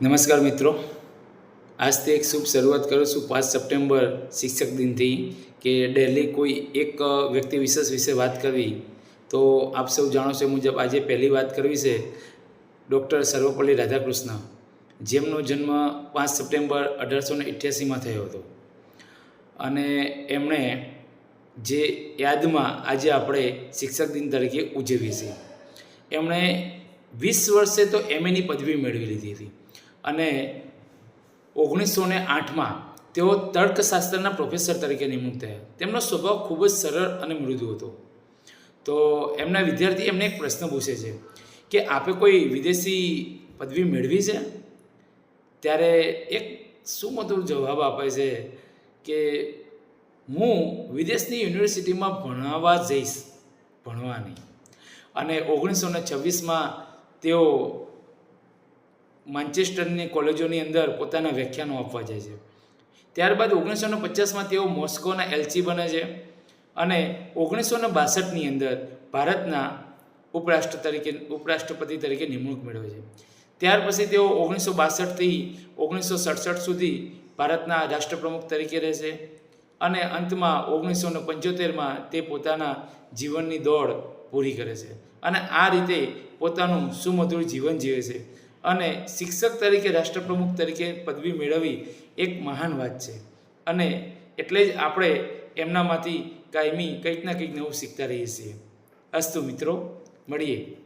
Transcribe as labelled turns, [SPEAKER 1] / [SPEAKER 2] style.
[SPEAKER 1] નમસ્કાર મિત્રો. આજથી એક શુભ શરૂઆત કરું છું પાંચ સપ્ટેમ્બર શિક્ષક દિનથી કે ડેલી કોઈ એક વ્યક્તિ વિશેષ વિશે વાત કરવી તો આપ સૌ જાણો છો મુજબ આજે પહેલી વાત કરવી છે ડૉક્ટર સર્વપલ્લી રાધાકૃષ્ણ, જેમનો જન્મ પાંચ સપ્ટેમ્બર અઢારસો ને અઠ્યાસીમાં થયો હતો. અને એમણે જે યાદમાં આજે આપણે શિક્ષક દિન તરીકે ઉજવીએ છીએ. એમણે વીસ વર્ષે તો એમએની પદવી મેળવી લીધી હતી. અને ઓગણીસો ને આઠમાં તેઓ તર્કશાસ્ત્રના પ્રોફેસર તરીકે નિમણૂક થયા. તેમનો સ્વભાવ ખૂબ જ સરળ અને મૃદુ હતો. તો એમના વિદ્યાર્થી એમને એક પ્રશ્ન પૂછે છે કે, આપે કોઈ વિદેશી પદવી મેળવી છે? ત્યારે એક સુમધુર જવાબ આપે છે કે, હું વિદેશની યુનિવર્સિટીમાં ભણાવવા જઈશ, ભણવાની. અને ઓગણીસો ને છવ્વીસમાં તેઓ માન્ચેસ્ટરની કોલેજોની અંદર પોતાના વ્યાખ્યાનો આપવા જાય છે. ત્યારબાદ ઓગણીસો પચાસમાં તેઓ મોસ્કોના એલચી બને છે અને ઓગણીસો ને બાસઠની અંદર ભારતના ઉપરાષ્ટ્ર તરીકે ઉપરાષ્ટ્રપતિ તરીકે નિમણૂક મેળવે છે. ત્યાર પછી તેઓ ઓગણીસો બાસઠથી ઓગણીસો સડસઠ સુધી ભારતના રાષ્ટ્રપ્રમુખ તરીકે રહેશે અને અંતમાં ઓગણીસો ને પંચોતેરમાં તે પોતાના જીવનની દોડ પૂરી કરે છે અને આ રીતે પોતાનું સુમધુર જીવન જીવે છે. અને શિક્ષક તરીકે, રાષ્ટ્રપ્રમુખ તરીકે પદવી મેળવવી એક મહાન વાત છે. અને એટલે જ આપણે એમનામાંથી કાયમી કંઈક ના કંઈક નવું શીખતા રહીએ છીએ. અસ્તુ મિત્રો, મળીએ.